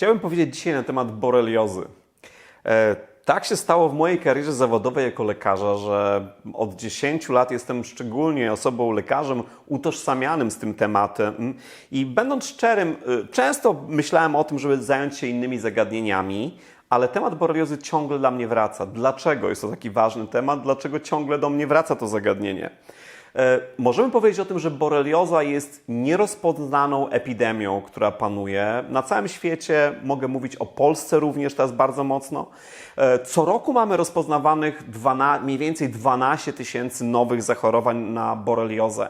Chciałbym powiedzieć dzisiaj na temat boreliozy. E, tak się stało w mojej karierze zawodowej jako lekarza, że od 10 lat jestem szczególnie osobą, lekarzem utożsamianym z tym tematem. I będąc szczerym, y, często myślałem o tym, żeby zająć się innymi zagadnieniami, ale temat boreliozy ciągle dla mnie wraca. Dlaczego jest to taki ważny temat? Dlaczego ciągle do mnie wraca to zagadnienie? E, Możemy powiedzieć o tym, że borelioza jest nierozpoznaną epidemią, która panuje na całym świecie. Mogę mówić o Polsce również teraz bardzo mocno. E, Co roku mamy rozpoznawanych 12, mniej więcej 12 tysięcy nowych zachorowań na boreliozę.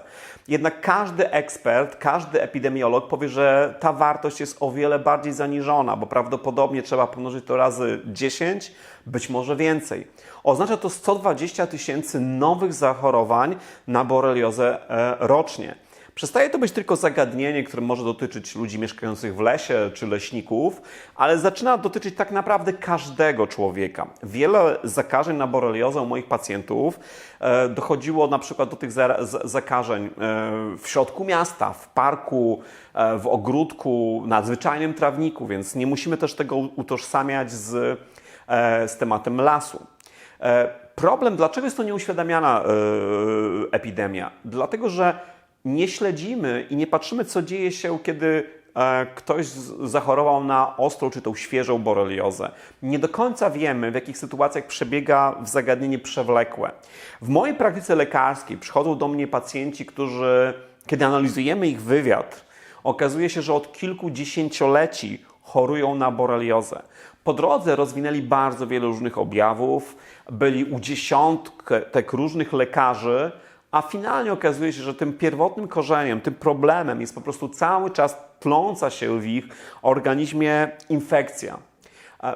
Jednak każdy ekspert, każdy epidemiolog powie, że ta wartość jest o wiele bardziej zaniżona, bo prawdopodobnie trzeba pomnożyć to razy 10, być może więcej. Oznacza to 120 tysięcy nowych zachorowań na boreliozę e, rocznie. Przestaje to być tylko zagadnienie, które może dotyczyć ludzi mieszkających w lesie czy leśników, ale zaczyna dotyczyć tak naprawdę każdego człowieka. Wiele zakażeń na boreliozę moich pacjentów e, dochodziło na przykład do tych zakażeń e, w środku miasta, w parku, w ogródku, na zwyczajnym trawniku, więc nie musimy też tego utożsamiać z, z tematem lasu. E, Problem, dlaczego jest to nieuświadamiana e, epidemia? Dlatego, że nie śledzimy i nie patrzymy, co dzieje się, kiedy e, ktoś zachorował na ostrą czy tą świeżą boreliozę. Nie do końca wiemy, w jakich sytuacjach przebiega zagadnienie przewlekłe. W mojej praktyce lekarskiej przychodzą do mnie pacjenci, którzy, kiedy analizujemy ich wywiad, okazuje się, że od kilku dziesięcioleci chorują na boreliozę. Po drodze rozwinęli bardzo wiele różnych objawów, byli u dziesiątek różnych lekarzy, a finalnie okazuje się, że tym pierwotnym korzeniem, tym problemem jest po prostu cały czas tląca się w ich organizmie infekcja.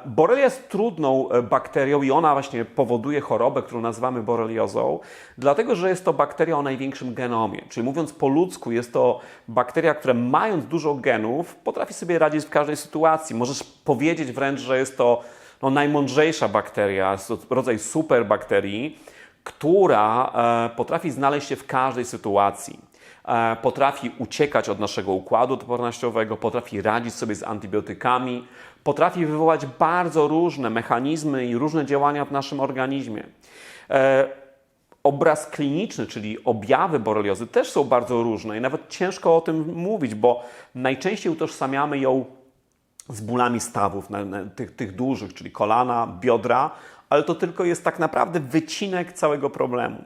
Borelia jest trudną e, bakterią i ona właśnie powoduje chorobę, którą nazywamy boreliozą, dlatego że jest to bakteria o największym genomie. Czyli mówiąc po ludzku, jest to bakteria, która mając dużo genów, potrafi sobie radzić w każdej sytuacji. Możesz powiedzieć wręcz, że jest to no, najmądrzejsza bakteria, rodzaj superbakterii, która e, potrafi znaleźć się w każdej sytuacji. E, potrafi uciekać od naszego układu odpornościowego, potrafi radzić sobie z antybiotykami, potrafi wywołać bardzo różne mechanizmy i różne działania w naszym organizmie. E, obraz kliniczny, czyli objawy boreliozy też są bardzo różne i nawet ciężko o tym mówić, bo najczęściej utożsamiamy ją z bólami stawów, tych, tych dużych, czyli kolana, biodra, ale to tylko jest tak naprawdę wycinek całego problemu.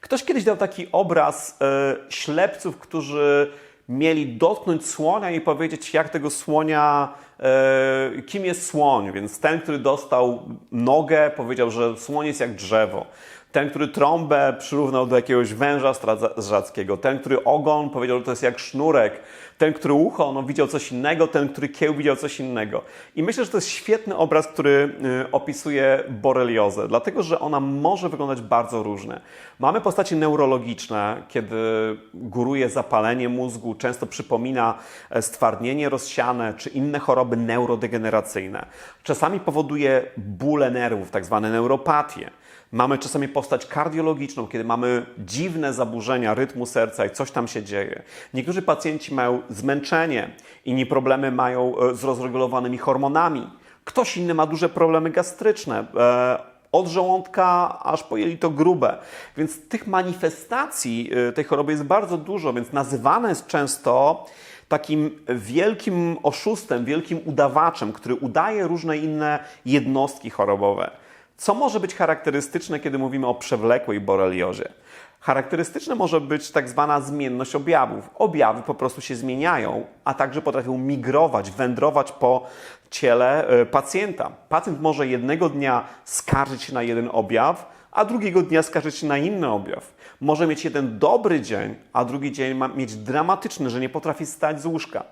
Ktoś kiedyś dał taki obraz e, ślepców, którzy mieli dotknąć słonia i powiedzieć, jak tego słonia, e, kim jest słoń. Więc ten, który dostał nogę, powiedział, że słoń jest jak drzewo. Ten, który trąbę przyrównał do jakiegoś węża strażackiego. Ten, który ogon powiedział, że to jest jak sznurek. Ten, który ucho, no, widział coś innego. Ten, który kieł widział coś innego. I myślę, że to jest świetny obraz, który y, opisuje boreliozę, dlatego że ona może wyglądać bardzo różnie. Mamy postacie neurologiczne, kiedy góruje zapalenie mózgu, często przypomina e, stwardnienie rozsiane czy inne choroby neurodegeneracyjne. Czasami powoduje bóle nerwów, tak zwane neuropatie. Mamy czasami postać kardiologiczną, kiedy mamy dziwne zaburzenia rytmu serca i coś tam się dzieje. Niektórzy pacjenci mają zmęczenie, inni problemy mają e, z rozregulowanymi hormonami. Ktoś inny ma duże problemy gastryczne. e, Od żołądka aż po jelito grube. Więc tych manifestacji e, tej choroby jest bardzo dużo, więc nazywane jest często takim wielkim oszustem, wielkim udawaczem, który udaje różne inne jednostki chorobowe. Co może być charakterystyczne, kiedy mówimy o przewlekłej boreliozie? Charakterystyczne może być tak zwana zmienność objawów. Objawy po prostu się zmieniają, a także potrafią migrować, wędrować po ciele e, pacjenta. Pacjent może jednego dnia skarżyć się na jeden objaw, a drugiego dnia skarżyć się na inny objaw. Może mieć jeden dobry dzień, a drugi dzień ma mieć dramatyczny, że nie potrafi stać z łóżka.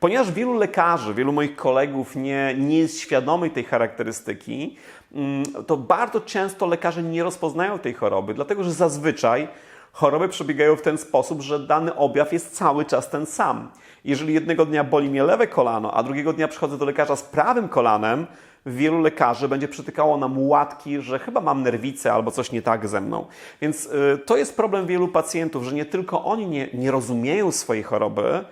Ponieważ wielu lekarzy, wielu moich kolegów nie, nie jest świadomych tej charakterystyki, mm, to bardzo często lekarze nie rozpoznają tej choroby, dlatego że zazwyczaj choroby przebiegają w ten sposób, że dany objaw jest cały czas ten sam. Jeżeli jednego dnia boli mnie lewe kolano, a drugiego dnia przychodzę do lekarza z prawym kolanem, wielu lekarzy będzie przytykało nam łatki, że chyba mam nerwicę albo coś nie tak ze mną. Więc y, to jest problem wielu pacjentów, że nie tylko oni nie, nie rozumieją swojej choroby,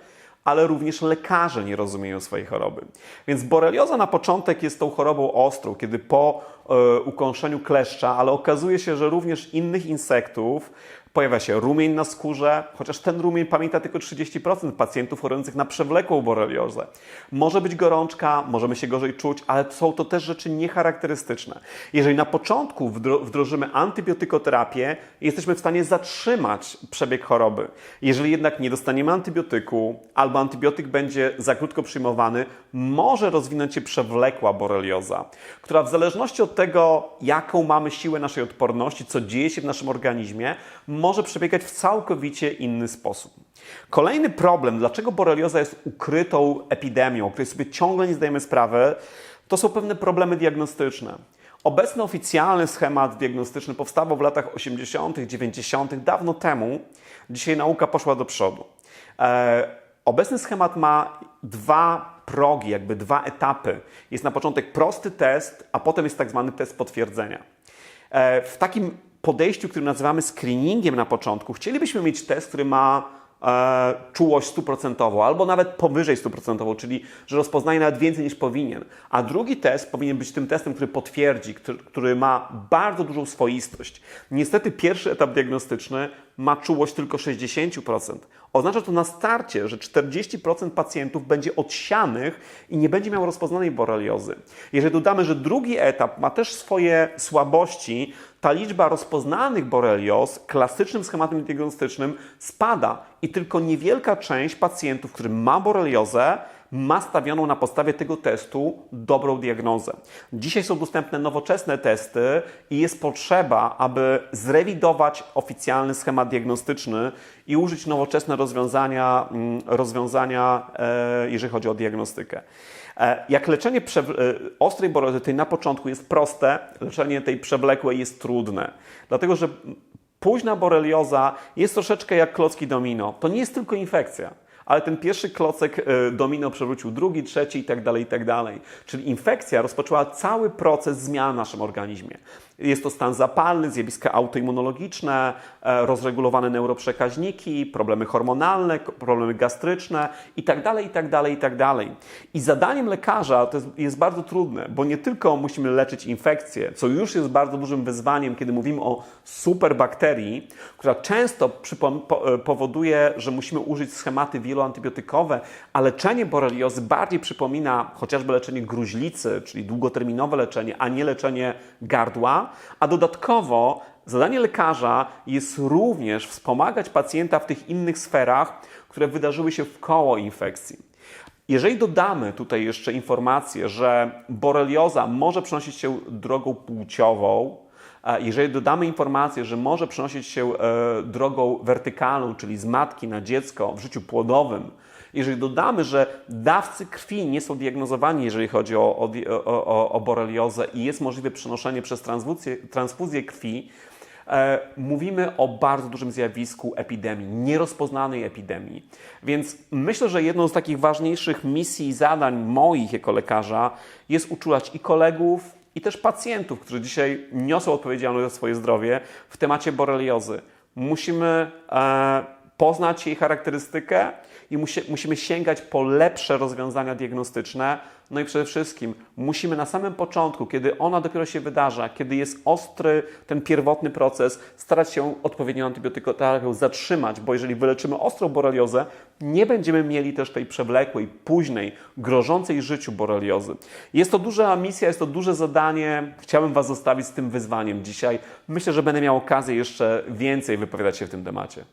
ale również lekarze nie rozumieją swojej choroby. Więc borelioza na początek jest tą chorobą ostrą, kiedy po e, ukąszeniu kleszcza, ale okazuje się, że również innych insektów pojawia się rumień na skórze, chociaż ten rumień pamięta tylko 30% pacjentów chorujących na przewlekłą boreliozę. Może być gorączka, możemy się gorzej czuć, ale są to też rzeczy niecharakterystyczne. Jeżeli na początku wdro- wdrożymy antybiotykoterapię, jesteśmy w stanie zatrzymać przebieg choroby. Jeżeli jednak nie dostaniemy antybiotyku albo antybiotyk będzie za krótko przyjmowany, może rozwinąć się przewlekła borelioza, która w zależności od tego, jaką mamy siłę naszej odporności, co dzieje się w naszym organizmie, może przebiegać w całkowicie inny sposób. Kolejny problem, dlaczego borelioza jest ukrytą epidemią, o której sobie ciągle nie zdajemy sprawy, to są pewne problemy diagnostyczne. Obecny oficjalny schemat diagnostyczny powstawał w latach 80., 90., dawno temu. Dzisiaj nauka poszła do przodu. E, obecny schemat ma dwa progi, jakby dwa etapy. Jest na początek prosty test, a potem jest tak zwany test potwierdzenia. E, w takim podejściu, który nazywamy screeningiem na początku, chcielibyśmy mieć test, który ma e, czułość stuprocentową, albo nawet powyżej stuprocentową, czyli że rozpoznaje nawet więcej niż powinien. A drugi test powinien być tym testem, który potwierdzi, który, który ma bardzo dużą swoistość. Niestety pierwszy etap diagnostyczny ma czułość tylko 60%. Oznacza to na starcie, że 40% pacjentów będzie odsianych i nie będzie miał rozpoznanej boreliozy. Jeżeli dodamy, że drugi etap ma też swoje słabości, ta liczba rozpoznanych borelios klasycznym schematem diagnostycznym spada i tylko niewielka część pacjentów, który ma boreliozę, ma stawioną na podstawie tego testu dobrą diagnozę. Dzisiaj są dostępne nowoczesne testy i jest potrzeba, aby zrewidować oficjalny schemat diagnostyczny i użyć nowoczesne rozwiązania, mm, rozwiązania e, jeżeli chodzi o diagnostykę. E, Jak leczenie e, ostrej boreliozy na początku jest proste, leczenie tej przewlekłej jest trudne. Dlatego, że późna borelioza jest troszeczkę jak klocki domino. To nie jest tylko infekcja ale ten pierwszy klocek e, domino przewrócił drugi, trzeci i tak dalej, i tak dalej. Czyli infekcja rozpoczęła cały proces zmian w naszym organizmie. Jest to stan zapalny, zjawiska autoimmunologiczne, e, rozregulowane neuroprzekaźniki, problemy hormonalne, problemy gastryczne i tak dalej, i zadaniem lekarza to jest, jest bardzo trudne, bo nie tylko musimy leczyć infekcję, co już jest bardzo dużym wyzwaniem, kiedy mówimy o superbakterii, która często e, powoduje, że musimy użyć schematy wieloantybiotykowe, a leczenie boreliozy bardziej przypomina chociażby leczenie gruźlicy, czyli długoterminowe leczenie, a nie leczenie gardła, a dodatkowo zadanie lekarza jest również wspomagać pacjenta w tych innych sferach, które wydarzyły się w koło infekcji. Jeżeli dodamy tutaj jeszcze informację, że borelioza może przenosić się drogą płciową, jeżeli dodamy informację, że może przenosić się e, drogą wertykalną, czyli z matki na dziecko w życiu płodowym, jeżeli dodamy, że dawcy krwi nie są diagnozowani, jeżeli chodzi o, o, o, o- boreliozę i jest możliwe przenoszenie przez transfuzję, transfuzję krwi, e, mówimy o bardzo dużym zjawisku epidemii, nierozpoznanej epidemii. Więc myślę, że jedną z takich ważniejszych misji i zadań moich jako lekarza jest uczulać i kolegów, i też pacjentów, którzy dzisiaj niosą odpowiedzialność za swoje zdrowie w temacie boreliozy. Musimy e, poznać jej charakterystykę i musi, musimy sięgać po lepsze rozwiązania diagnostyczne. No i przede wszystkim musimy na samym początku, kiedy ona dopiero się wydarza, kiedy jest ostry ten pierwotny proces, starać się odpowiednią antybiotykoterapią zatrzymać, bo jeżeli wyleczymy ostrą boreliozę, nie będziemy mieli też tej przewlekłej, późnej, grożącej życiu boreliozy. Jest to duża misja, jest to duże zadanie. Chciałbym Was zostawić z tym wyzwaniem dzisiaj. Myślę, że będę miał okazję jeszcze więcej wypowiadać się w tym temacie.